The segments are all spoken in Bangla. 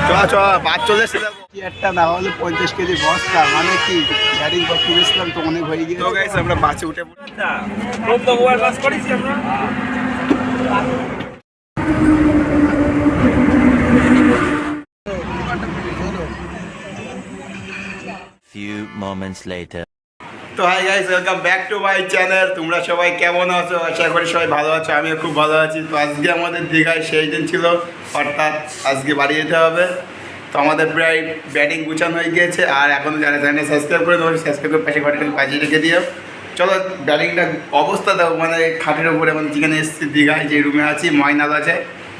চ চ বাদ চলে এসছে কি একটা না হলে পঞ্চাশ কেজি বস্তা মানে কি? গাড়ি তুলেছিলাম তো অনেক হয়ে তো গাইস আমরা বাসে উঠে পড়ি। Few moments later. তো hi guys welcome back to my channel তোমরা সবাই কেমন আছো? আশা করি সবাই ভালো আছো, আমিও খুব ভালো আছি। তো আজকে আমাদের দীঘায় সেই দিন ছিল, অর্থাৎ আজকে বাড়ি যেতে হবে। তো আমাদের প্রায় ব্যাটিং গুছানো হয়ে গিয়েছে, আর এখন যারা চ্যানেল সাবস্ক্রাইব করে দেবো সাবস্ক্রাইব করে পাশে ঘটে বাজিয়ে রেখে দিও। চলো ব্যাটিংটা অবস্থা দেখো মানে খাটের উপরে মানে যেখানে এসেছি, দীঘায় যে রুমে আছি, ময়নাল আছে।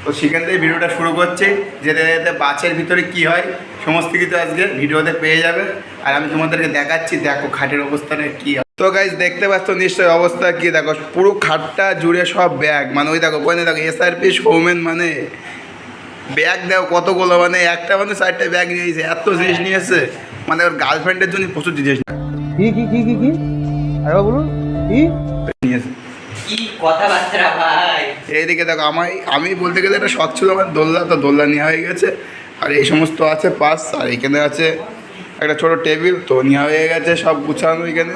তো সেখান থেকে ভিডিওটা শুরু করছি। যেতে যেতে বাসের ভিতরে কি হয় সমস্ত কিছু আজকে ভিডিওতে পেয়ে যাবে। আর আমি তোমাদেরকে দেখাচ্ছি দেখো খাটের অবস্থাটা কি। তো গাইজ দেখতে পাচ্ছ নিশ্চয়ই অবস্থা কি? দেখো পুরো খাটটা জুড়ে সব ব্যাগ মানে ওই দেখো কোনে দেখো এসআরপি সৌমেন মানে ব্যাগ দেখো কতগুলো মানে একটা মানে চারটে ব্যাগ নিয়েছে এত জিনিস নিয়েছে মানে ওর গার্লফ্রেন্ডের জন্য প্রচুর জিনিস। কি কি কি কি কি? আরে বলুন কি? নিয়েছে কি এইদিকে দেখো, আমার আমি বলতে গেলে একটা শখ ছিল আমার দোলনা, তো দোলনা নেওয়া হয়ে গেছে। আর এই সমস্ত আছে পাস, আর এখানে আছে একটা ছোটো টেবিল, তো নেওয়া হয়ে গেছে সব গুছানো এখানে।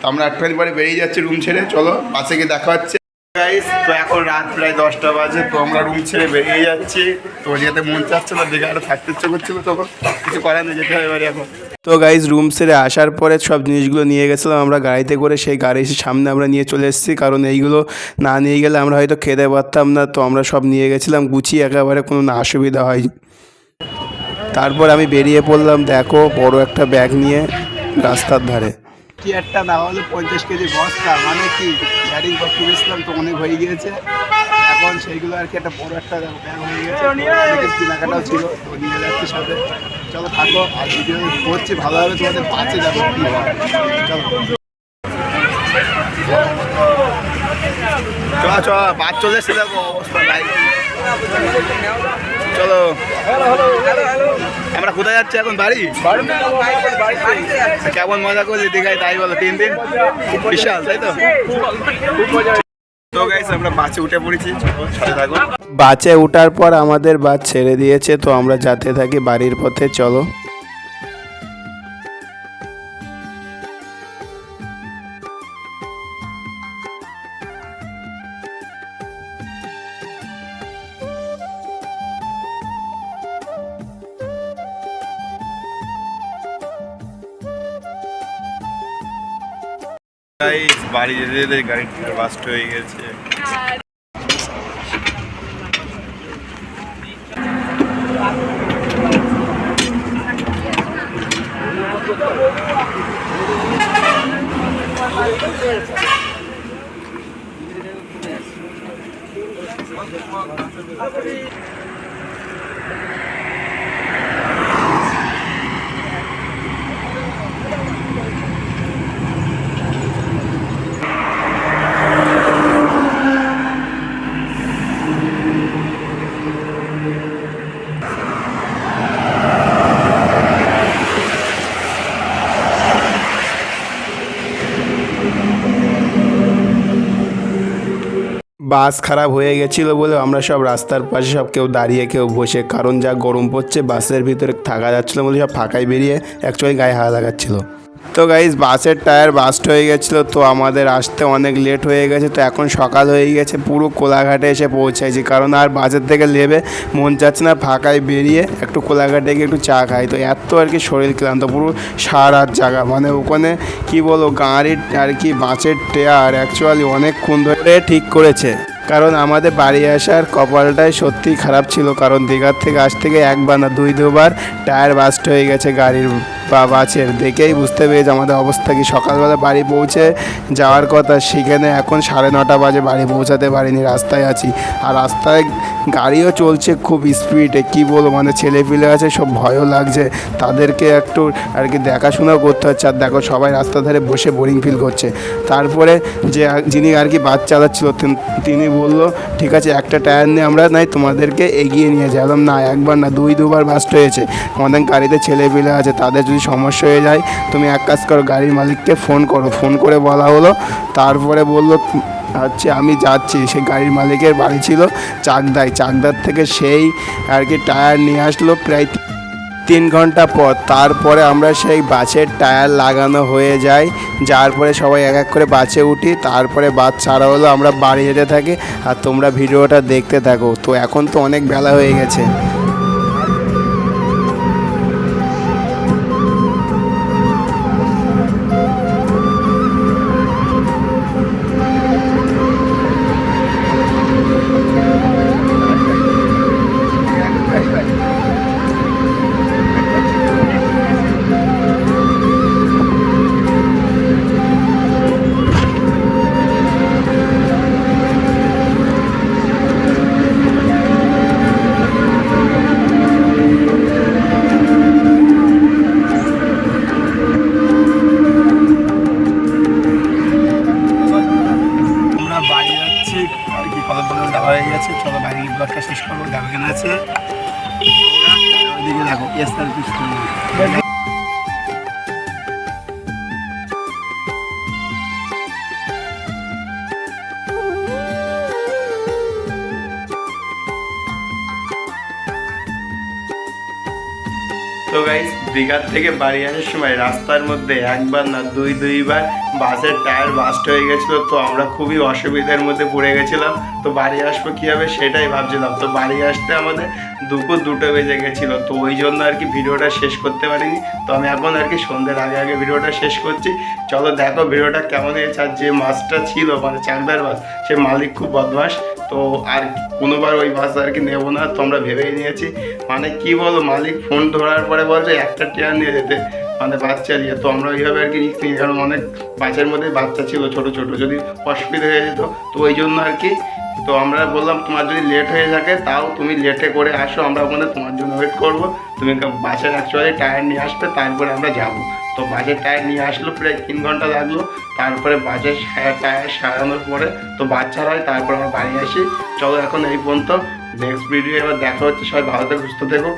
তো আমরা একটুখানি পরে বেরিয়ে যাচ্ছি রুম ছেড়ে, চলো বাসে গিয়ে দেখা হচ্ছে। গাইস তো এখন রাত প্রায় দশটা বাজে, তো আমরা রুম ছেড়ে বেরিয়ে যাচ্ছি। তো যেতে মন চাচ্ছে না দেখে আরও থাকতে ইচ্ছে করছিল তখন। কিছু করার নেই, যেতে হবে এবারে এখন। তো গাইজ রুম সেরে আসার পরে সব জিনিসগুলো নিয়ে গেছিলাম, আমরা গাড়িতে করে সেই গাড়ির সামনে আমরা নিয়ে চলে এসেছি, কারণ এইগুলো না নিয়ে গেলে আমরা হয়তো খেতে পারতাম না, তো আমরা সব নিয়ে গেছিলাম, গুছিয়ে একেবারে কোনো না অসুবিধা হয় তারপর আমি বেরিয়ে পড়লাম, দেখো, বড় একটা ব্যাগ নিয়ে রাস্তার ধারে। কি একটা না হলে পঞ্চাশ কেজি বস্তা মানে কি? গাড়ি তুলেছিলাম, তো অনেক হয়ে গিয়েছে। এখন সেইগুলো আর কি একটা বড় একটা কেনাকাটাও ছিল নিয়ে যাচ্ছি সাথে। চলো থাকো, আর ভিডিও করছি, ভালোভাবে তোমাদের বাঁচে যাব। কি চলো চ চলে দেখো, অবস্থা চলো। আমরা কোথায় যাচ্ছি এখন, বাড়ি? কেমন মজা করলি, দীঘায়, তাই বলো, তিন দিন? বিশাল, তাই তো? গাইস আমরা বাসে পর আমাদের বাস ছেড়ে দিয়েছে, তো আমরা যেতে থাকি বাড়ির পথে, চলো। বাড়ি যেতে যেতে গাড়িটা বাস্ট হয়ে গেছে। বাস খারাপ হয়ে গেছিল বলে আমরা সব রাস্তার পাশে সব কেউ দাঁড়িয়ে, কেউ বসে। কারণ যা গরম পড়ছে, বাসের ভিতরে থাকা যাচ্ছিল বলে সব ফাঁকায় বেরিয়ে অ্যাকচুয়ালি গায়ে হাওয়া লাগাচ্ছিলো। তো গাইজ বাসের টায়ার বাস্ট হয়ে গেছিল, তো আমাদের আসতে অনেক লেট হয়ে গেছে, তো এখন সকাল হয়ে গেছে, পুরো কোলাঘাটে এসে পৌঁছাইছি, কারণ আর বাসের থেকে নেবে মন চাচ্ছে না ফাঁকায় বেরিয়ে একটু কোলাঘাটে গিয়ে একটু চা খাই, তো এত আর কি শরীর ক্লান্ত, পুরো সারাত জায়গা মানে ওখানে কি বলো গাড়ির আর কি বাসের টায়ার অ্যাকচুয়ালি অনেকক্ষণ ধরে ঠিক করেছে। কারণ আমাদের বাড়ি আসার কপালটাই সত্যিই খারাপ ছিল, কারণ দীঘার থেকে আজ থেকে একবার না দুই দুবার টায়ার বাস্ট হয়ে গেছে গাড়ির বা বাসের। দেখেই বুঝতে পেরেছি আমাদের অবস্থা কি। সকালবেলা বাড়ি পৌঁছে যাওয়ার কথা, সেখানে এখন সাড়ে নটা বাজে বাড়ি পৌঁছাতে পারিনি, রাস্তায় আছি। আর রাস্তায় গাড়িও চলছে খুব স্পিডে কি বলব? মানে ছেলে পিলে আছে, সব ভয়ও লাগছে। তাদেরকে একটু আর কি দেখাশোনা করতে হচ্ছে। আর দেখো, সবাই রাস্তার ধারে বসে বোরিং ফিল করছে। তারপরে যে যিনি আর কি বাস চালাচ্ছিল তিনি বলল, ঠিক আছে, একটা টায়ার নিয়ে আমরা নাই, তোমাদেরকে এগিয়ে নিয়ে যাব না, একবার না, দুই, দুবার বাস্ট হয়েছে আমাদের গাড়িতে ছেলে পিলে আছে, তাদের যদি সমস্যা হয়ে যায়, তুমি এক কাজ করো, গাড়ির মালিককে ফোন করো। ফোন করে বলা হলো, তারপরে বলল হচ্ছে আমি যাচ্ছি। সে গাড়ির মালিকের বাড়ি ছিল চাকদায়। চাকদার থেকে সেই আর কি টায়ার নিয়ে আসলো প্রায় তিন ঘণ্টা পর, তারপরে আমরা সেই বাসের টায়ার লাগানো হয়ে যায়। যার পরে সবাই এক এক করে বাসে উঠি, তারপরে বাস ছাড়া হলো আমরা বাড়ি যেতে থাকি। আর তোমরা ভিডিওটা দেখতে থাকো। তো এখন তো অনেক বেলা হয়ে গেছে। ওইদিকে দেখো এস আর তো গাইস দীঘার থেকে বাড়ি আসার সময় রাস্তার মধ্যে একবার না দুই, দুইবার বাসের টায়ার বাস্ট হয়ে গেছিল, তো আমরা খুবই অসুবিধার মধ্যে পড়ে গেছিলাম। তো বাড়ি আসব কীভাবে সেটাই ভাবছিলাম। তো বাড়ি আসতে আমাদের দুপুর দুটো বেজে গেছিল, তো ওই জন্য আর কি ভিডিওটা শেষ করতে পারিনি। তো আমি এখন আর কি সন্ধ্যের আগে আগে ভিডিওটা শেষ করছি। চলো দেখো ভিডিওটা কেমন হয়েছে আর যে মাছটা ছিল মানে চাকদার মাছ, সে মালিক খুব বদমাস তো আর কোনোবার ওই বাস আর কি নেব না তো আমরা ভেবেই নিয়েছি। মানে কি বলো, মালিক ফোন ধরার পরে বলছে একটা টিয়ার নিয়ে যেতে। মানে বাচ্চা নিয়ে তো আমরা ওইভাবে আর কি রিক্স নিই। কারণ অনেক বাসের মধ্যে বাচ্চা ছিল, ছোট ছোট। যদি অসুবিধা হয়ে যেত, তো ওই জন্য আর কি তো আমরা বললাম, তোমার যদি লেট হয়ে থাকে, তাও তুমি লেটে করে আসো, আমরা ওখানে তোমার জন্য ওয়েট করব। তুমি বাসের অ্যাকচুয়ালি টায়ার নিয়ে আসবে, তারপরে আমরা যাব। তো বাসের টায়ার নিয়ে আসলো, প্রায় তিন ঘণ্টা লাগল। তারপরে বাসের টায়ার সারানোর পরে তো বাচ্চার হয় তারপরে আমরা বাড়ি আসি। চলো এখন এই পর্যন্ত নেক্সট ভিডিও এবার দেখা হচ্ছে। সবাই ভালো থেকে, সুস্থ থেকো।